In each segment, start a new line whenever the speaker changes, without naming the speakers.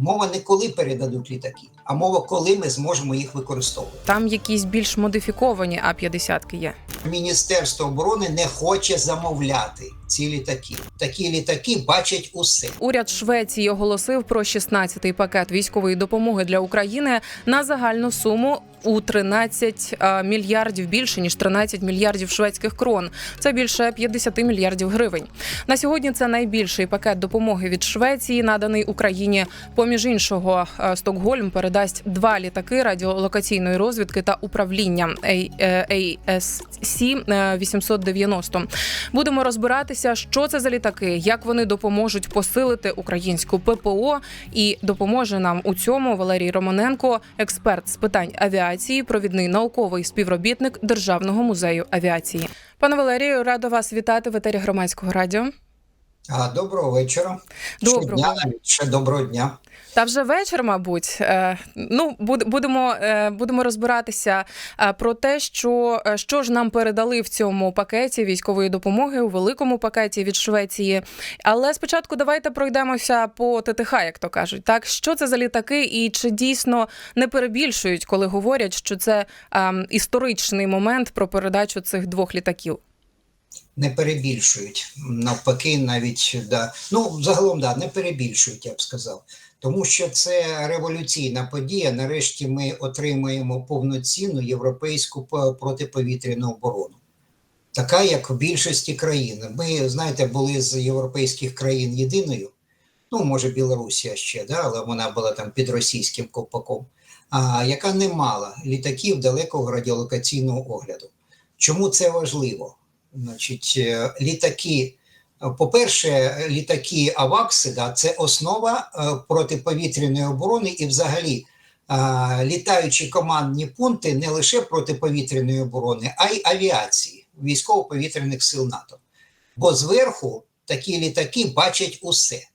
мова не коли передадуть літаки, а мова, коли ми зможемо їх використовувати.
Там якісь більш модифіковані А-50 є.
Міністерство оборони не хоче замовляти ці літаки. Такі літаки бачать усе.
Уряд Швеції оголосив про 16-й пакет військової допомоги для України на загальну суму у 13 е, мільярдів більше ніж 13 мільярдів шведських крон. Це більше 50 мільярдів гривень. На сьогодні це найбільший пакет допомоги від Швеції, наданий Україні. Поміж іншого, е, Стокгольм передасть два літаки радіолокаційної розвідки та управління е, ASC 890. Будемо розбиратися, що це за літаки, як вони допоможуть посилити українську ППО. І допоможе нам у цьому Валерій Романенко, експерт з питань авіації, провідний науковий співробітник Державного музею авіації. Пане Валерію, рада вас вітати в етері громадського радіо.
Доброго вечора.
Доброго.
Ще дня, ще доброго дня.
Та вже вечір, мабуть. Е, Ну, будемо, е, будемо розбиратися е, про те, що, що ж нам передали в цьому пакеті військової допомоги у великому пакеті від Швеції. Але спочатку давайте пройдемося по ТТХ, як то кажуть. Так, що це за літаки, і чи дійсно не перебільшують, коли говорять, що це ем, історичний момент про передачу цих двох літаків?
Не перебільшують. Навпаки, навіть да. Ну, загалом, да, не перебільшують, я б сказав. Тому що це революційна подія. Нарешті ми отримаємо повноцінну європейську протиповітряну оборону. Така, як в більшості країн. Ми, знаєте, були з європейських країн єдиною. Ну, може, Білорусія ще, да, але вона була там під російським ковпаком, а, яка не мала літаків далекого радіолокаційного огляду. Чому це важливо? Значить, е, літаки, по-перше, літаки Авакси, да, це основа е, протиповітряної оборони і взагалі е, літаючі командні пункти не лише протиповітряної оборони, а й авіації військово-повітряних сил НАТО. Бо зверху такі літаки бачать усе.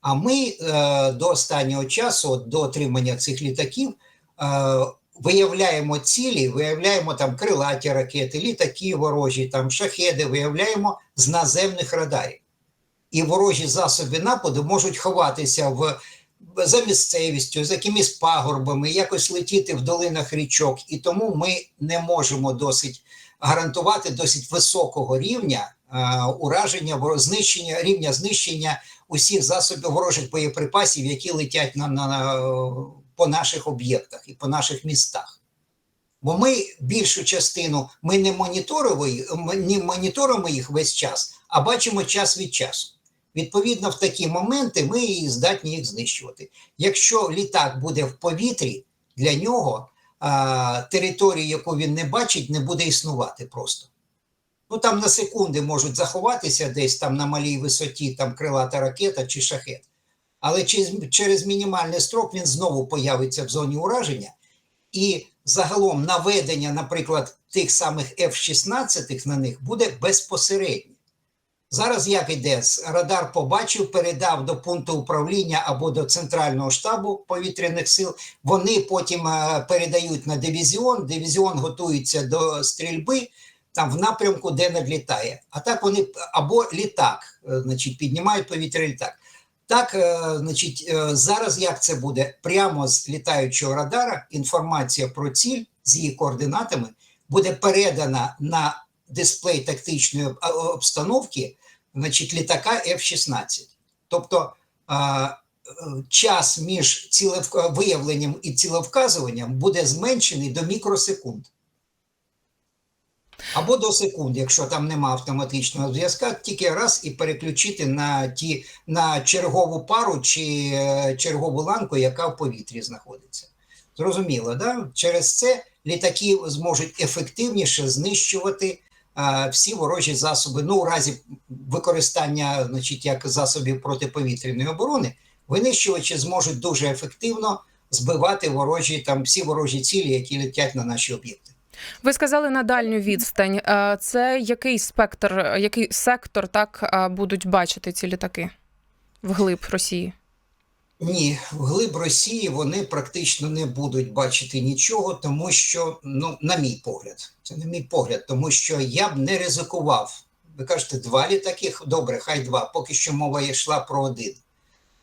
А ми е, до останнього часу, до отримання цих літаків, виявляємо цілі, виявляємо там крилаті ракети, літаки ворожі, там шахеди, виявляємо з наземних радарів. І ворожі засоби нападу можуть ховатися в, за місцевістю, за якимись пагорбами, якось летіти в долинах річок. І тому ми не можемо досить гарантувати досить високого рівня е, ураження, знищення, рівня знищення усіх засобів ворожих боєприпасів, які летять на, на, на, по наших об'єктах і по наших містах. Бо ми більшу частину ми не моніторимо, їх- весь час, а бачимо час від часу. Відповідно, в такі моменти ми і здатні їх знищувати. Якщо літак буде в повітрі, для нього а, територію, яку він не бачить, не буде існувати просто. Ну там на секунди можуть заховатися десь там на малій висоті, там крилата ракета чи шахет. Але через, через мінімальний строк він знову появиться в зоні ураження, і загалом наведення, наприклад, тих самих F-16 на них буде безпосередньо. Зараз як іде? Радар побачив, передав до пункту управління або до центрального штабу повітряних сил. Вони потім е, передають на дивізіон. Дивізіон готується до стрільби там в напрямку, де надлітає. А так вони або літак, е, значить, піднімають повітря літак. Так, е, значить, е, зараз як це буде? Прямо з літаючого радара інформація про ціль з її координатами буде передана на дисплей тактичної обстановки, значить, літака F-16. Тобто е, е, час між виявленням і цілевказуванням буде зменшений до мікросекунд. Або до секунд, якщо там нема автоматичного зв'язка, тільки раз і переключити на ті на чергову пару чи е, чергову ланку, яка в повітрі знаходиться. Зрозуміло, да? Через це літаки зможуть ефективніше знищувати е, всі ворожі засоби. Ну, у разі використання, значить, як засобів протиповітряної оборони, винищувачі зможуть дуже ефективно збивати ворожі там всі ворожі цілі, які летять на наші об'єкти.
Ви сказали на дальню відстань. Е, Це який спектр, який сектор так е, будуть бачити ці літаки вглиб Росії?
Ні, вглиб Росії вони практично не будуть бачити нічого, тому що, ну, на мій погляд, це не мій погляд, тому що я б не ризикував. Ви кажете, два літаки? Добре, хай два. Поки що мова йшла про один.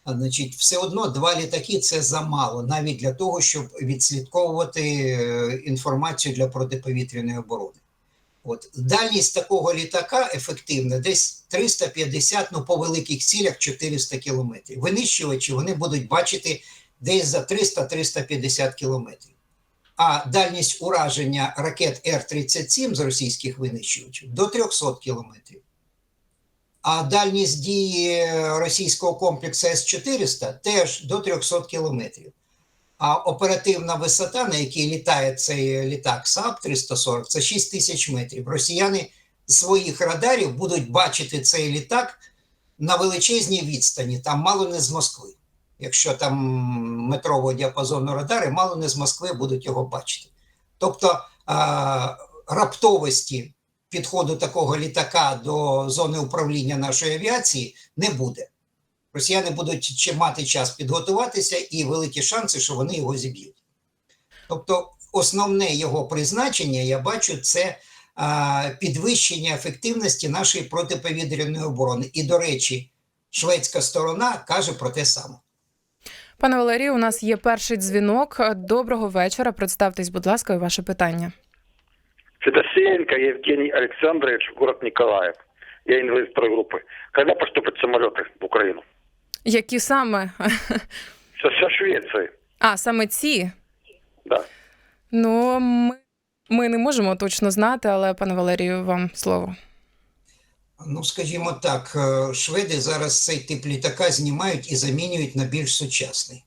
Значить, все одно два літаки це замало, навіть для того, щоб відслідковувати е, інформацію для протиповітряної оборони. От дальність такого літака ефективна десь 350, ну по великих цілях 400 кілометрів. Винищувачі вони будуть бачити десь за 300-350 кілометрів. А дальність ураження ракет Р-37 з російських винищувачів до 300 кілометрів. А дальність дії російського комплексу С-400 теж до 300 кілометрів. А оперативна висота, на якій літає цей літак САП 340, це 6 тисяч метрів. Росіяни своїх радарів будуть бачити цей літак на величезній відстані, там мало не з Москви. Якщо там метрового діапазону радари, мало не з Москви будуть його бачити. Тобто раптовості підходу такого літака до зони управління нашої авіації не буде. Росіяни будуть мати час підготуватися, і великі шанси, що вони його зіб'ють. Тобто, основне його призначення, я бачу, це а, підвищення ефективності нашої протиповітряної оборони. І, до речі, шведська сторона каже про те саме.
Пане Валерію, у нас є перший дзвінок. Доброго вечора. Представтесь, будь ласка, ваше питання.
Федосеенко Евгений Александрович, город Николаев. Я инвалид второй группы. Когда поступят самолеты в Украину?
Які саме?
Со, со Швеции,
А, саме ці?
да.
Ну, ми, ми не можемо точно знати, але пане Валерію, вам слово.
Ну, скажімо так, е, шведи зараз цей тип літака знімають і замінюють на більш сучасний.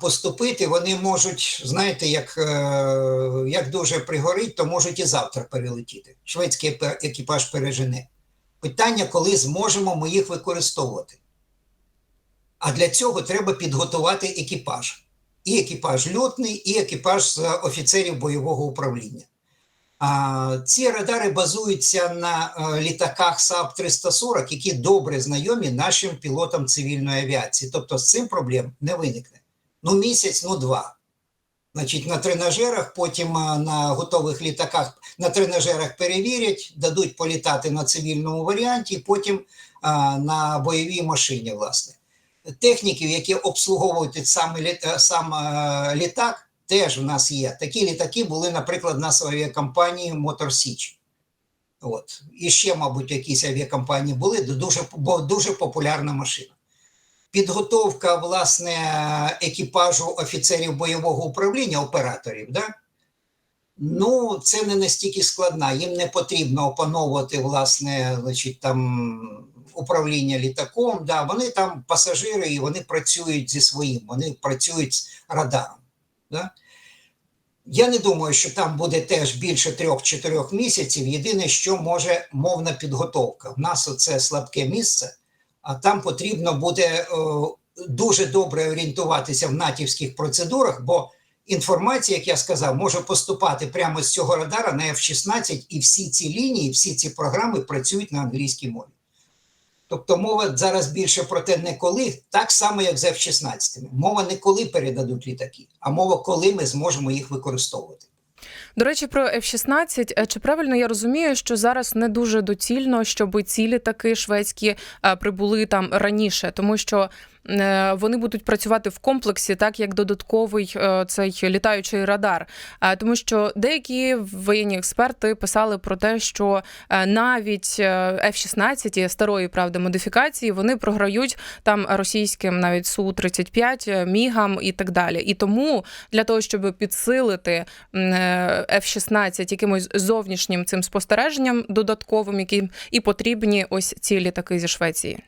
Поступити вони можуть, знаєте, як, е, як дуже пригорить, то можуть і завтра перелетіти. Шведський екіпаж пережене. Питання, коли зможемо ми їх використовувати. А для цього треба підготувати екіпаж. І екіпаж льотний, і екіпаж з офіцерів бойового управління. А, ці радари базуються на е, літаках САП 340, які добре знайомі нашим пілотам цивільної авіації. Тобто з цим проблем не виникне. Ну, місяць, ну два. Значить, на тренажерах, потім на готових літаках на тренажерах перевірять, дадуть політати на цивільному варіанті, потім а, на бойовій машині, власне. Техніків, які обслуговують літ, е, сам е, літак, теж в нас є. Такі літаки були, наприклад, в нас в авіакомпанії Мотор Січ. От. І ще, мабуть, якісь авіакомпанії були, дуже, бо дуже популярна машина. Підготовка, власне, екіпажу офіцерів бойового управління, операторів, да? ну, це не настільки складна. Їм не потрібно опановувати, власне, значить, там управління літаком. Да? Вони там пасажири і вони працюють зі своїм, вони працюють з радаром. Да? Я не думаю, що там буде теж більше трьох-чотирьох місяців. Єдине, що може мовна підготовка. В нас це слабке місце, а там потрібно буде дуже добре орієнтуватися в натівських процедурах, бо інформація, як я сказав, може поступати прямо з цього радара на F-16, і всі ці лінії, всі ці програми працюють на англійській мові. Тобто мова зараз більше про те, не коли, так само, як з F-16. Мова не коли передадуть літаки, а мова, коли ми зможемо їх використовувати.
До речі, про F-16. Е, Чи правильно я розумію, що зараз не дуже доцільно, щоб ці літаки шведські е, прибули там раніше, тому що вони будуть працювати в комплексі, так як додатковий е, цей літаючий радар. Е, Тому що деякі воєнні експерти писали про те, що е, навіть е, F-16 старої правда модифікації вони програють там російським навіть су 35 е, мігам і так далі. І тому для того, щоб підсилити м, е, F-16 якимось зовнішнім цим спостереженням додатковим, яким і потрібні ось ці літаки зі Швеції.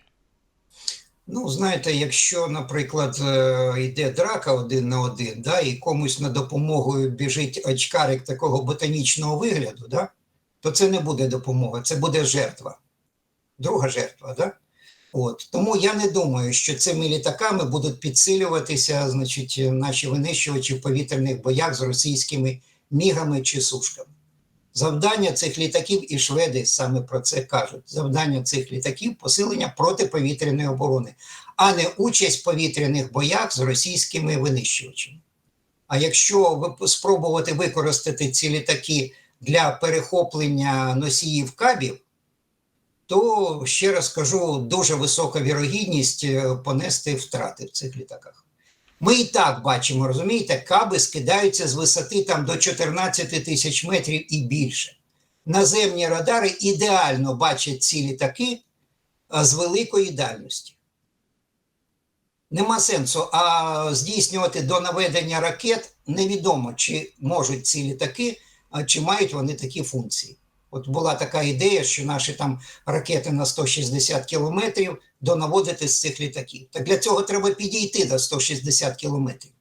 Ну, знаєте, якщо, наприклад, е, йде драка один на один, да, і комусь на допомогу біжить очкарик такого ботанічного вигляду, да, то це не буде допомога, це буде жертва. Друга жертва, да? От. Тому я не думаю, що цими літаками будуть підсилюватися значить, наші винищувачі в повітряних боях з російськими мігами чи сушками. Завдання цих літаків, і шведи саме про це кажуть. Завдання цих літаків посилення протиповітряної оборони, а не участь в повітряних боях з російськими винищувачами. А якщо спробувати використати ці літаки для перехоплення носіїв кабів, то ще раз кажу, дуже висока вірогідність е, понести втрати в цих літаках. Ми і так бачимо, розумієте, каби скидаються з висоти там до 14 тисяч метрів і більше. Наземні радари ідеально бачать ці літаки з великої дальності. Нема сенсу. А здійснювати до наведення ракет невідомо, чи можуть ці літаки, чи мають вони такі функції. От була така ідея, що наші там ракети на 160 кілометрів донаводити з цих літаків. Так для цього треба підійти до 160 кілометрів.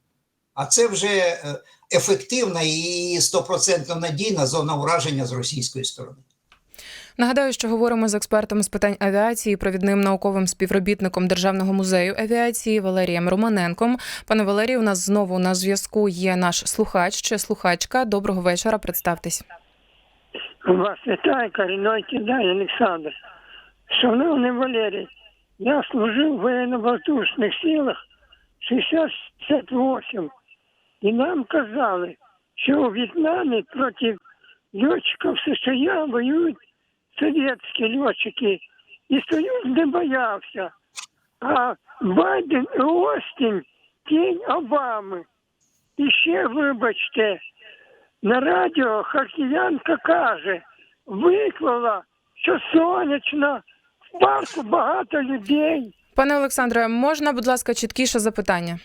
А це вже е, ефективна і стопроцентно надійна зона ураження з російської сторони.
Нагадаю, що говоримо з експертом з питань авіації, провідним науковим співробітником Державного музею авіації Валерієм Романенком. Пане Валерію, у нас знову на зв'язку є наш слухач чи слухачка. Доброго вечора. Представтесь.
Вас вітає корінний кидай Олександр. Шановний Валерій, я служив в военно-воздушних силах 68 і нам казали, що у В'єтнамі проти льотчиків США воюють совєтські льотчики, і Союз не боявся. А Байден і Остін тінь Обами. І ще, вибачте, на радіо харків'янка каже, виклала, що сонячно, в парку багато людей.
Пане Олександре, можна, будь ласка, чіткіше запитання?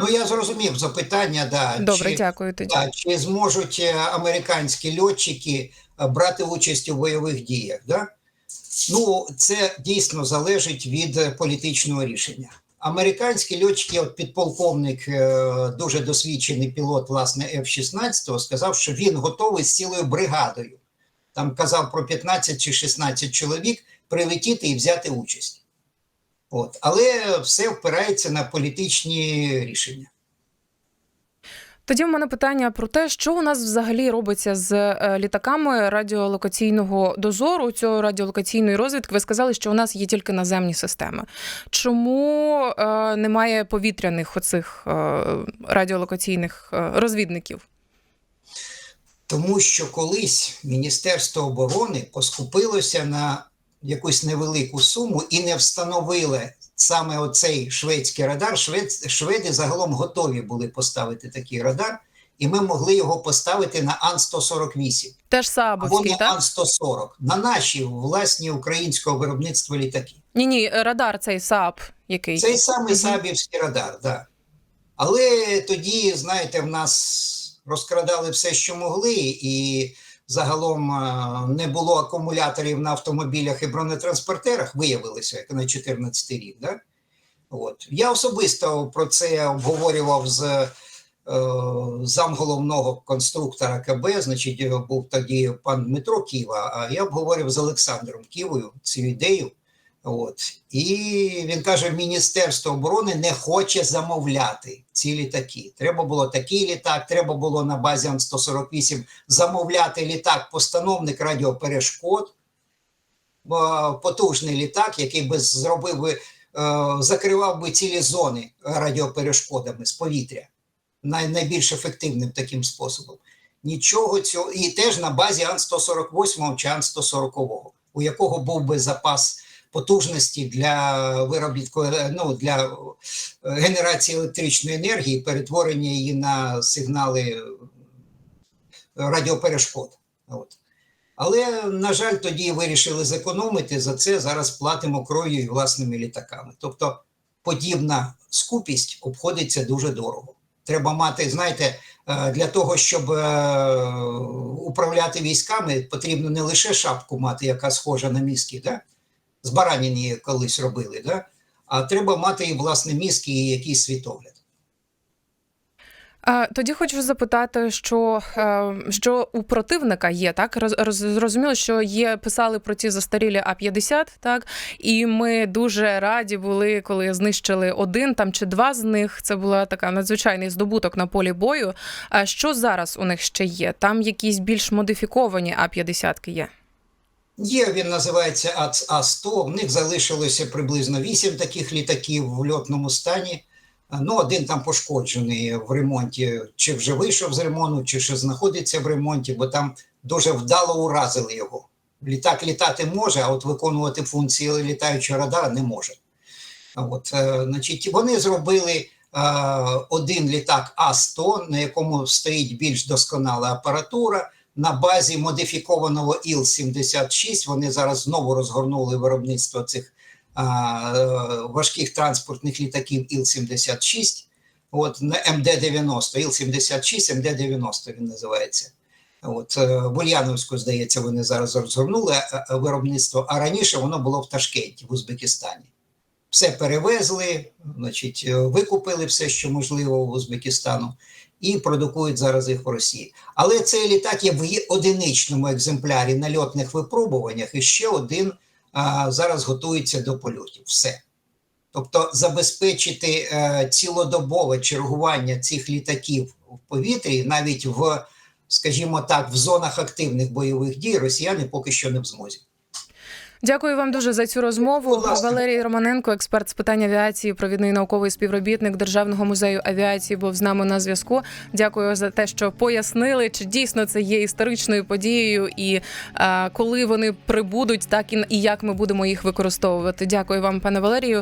Ну я зрозумів запитання. Да,
Добре,
чи,
дякую тоді.
да, чи зможуть е, американські льотчики е, брати участь у бойових діях? Да? Ну, це дійсно залежить від е, політичного рішення. Американські льотчики, от підполковник, е, дуже досвідчений пілот, власне, F-16, сказав, що він готовий з цілою бригадою. Там казав про 15 чи 16 чоловік прилетіти і взяти участь. От. Але все впирається на політичні рішення.
Тоді в мене питання про те, що у нас взагалі робиться з е, літаками радіолокаційного дозору, цього радіолокаційної розвідки. Ви сказали, що у нас є тільки наземні системи. Чому е, немає повітряних оцих е, радіолокаційних е, розвідників?
Тому що колись Міністерство оборони поскупилося на якусь невелику суму і не встановили саме оцей шведський радар. Швед, шведи загалом готові були поставити такий радар, і ми могли його поставити на Ан-148
Теж
або на? Ан-140, на наші власні українського виробництва літаки.
Ні, ні, радар цей СААБ, який
Цей самий. Сабівський радар, да. Але тоді, знаєте, в нас розкрадали все, що могли, і загалом е, не було акумуляторів на автомобілях і бронетранспортерах, виявилося, як на 14 рік. Да? От. Я особисто про це обговорював з е, замголовного конструктора КБ, значить, е, був тоді пан Дмитро Ківа, а я обговорював з Олександром Ківою цю ідею. От. І він каже: Міністерство оборони не хоче замовляти ці літаки. Треба було такий літак, треба було на базі Ан-148 замовляти літак, постановник радіоперешкод, потужний літак, який би зробив би, е, закривав би цілі зони радіоперешкодами з повітря. Най, найбільш ефективним таким способом. Нічого цього, і теж на базі Ан-148 чи Ан-140, у якого був би запас потужності для виробітку е, ну, для е, генерації електричної енергії, перетворення її на сигнали е, радіоперешкод. От. Але, на жаль, тоді вирішили зекономити за це. Зараз платимо кров'ю і власними літаками. Тобто подібна скупість обходиться дуже дорого. Треба мати, знаєте, для того, щоб управляти військами, потрібно не лише шапку мати, яка схожа на мізки, да? З бараніні колись робили, да? а треба мати і власне мізки, і якийсь світогляд.
Тоді хочу запитати, що, е, що у противника є так. Роз, роз, зрозуміло, що є писали про ці застарілі А-50, так і ми дуже раді були, коли знищили один там чи два з них. Це була така надзвичайний здобуток на полі бою. А що зараз у них ще є? Там якісь більш модифіковані А-50 є.
Є, він називається АЦ А100. В них залишилося приблизно 8 таких літаків в льотному стані. Ну, один там пошкоджений в ремонті, чи вже вийшов з ремонту, чи ще знаходиться в ремонті, бо там дуже вдало уразили його. Літак літати може, а от виконувати функції літаючого радара не може. От, е, значить, вони зробили е, один літак А-100, на якому стоїть більш досконала апаратура. На базі модифікованого Іл-76 вони зараз знову розгорнули виробництво цих а, важких транспортних літаків Іл-76. От на МД-90, Іл-76, МД-90 він називається. От е, в Ульяновську, здається, вони зараз розгорнули е, е, виробництво, а раніше воно було в Ташкенті, в Узбекистані. Все перевезли, значить, викупили все, що можливо в Узбекистану, і продукують зараз їх в Росії. Але цей літак є в одиничному екземплярі на льотних випробуваннях, і ще один а, зараз готується до польотів. Все. Тобто забезпечити е, цілодобове чергування цих літаків в повітрі, навіть в, скажімо так, в зонах активних бойових дій, росіяни поки що не в змозі.
Дякую вам дуже за цю розмову. Валерій Романенко, експерт з питань авіації, провідний науковий співробітник Державного музею авіації, був з нами на зв'язку. Дякую за те, що пояснили, чи дійсно це є історичною подією, і а, коли вони прибудуть, так і, і як ми будемо їх використовувати. Дякую вам, пане Валерію.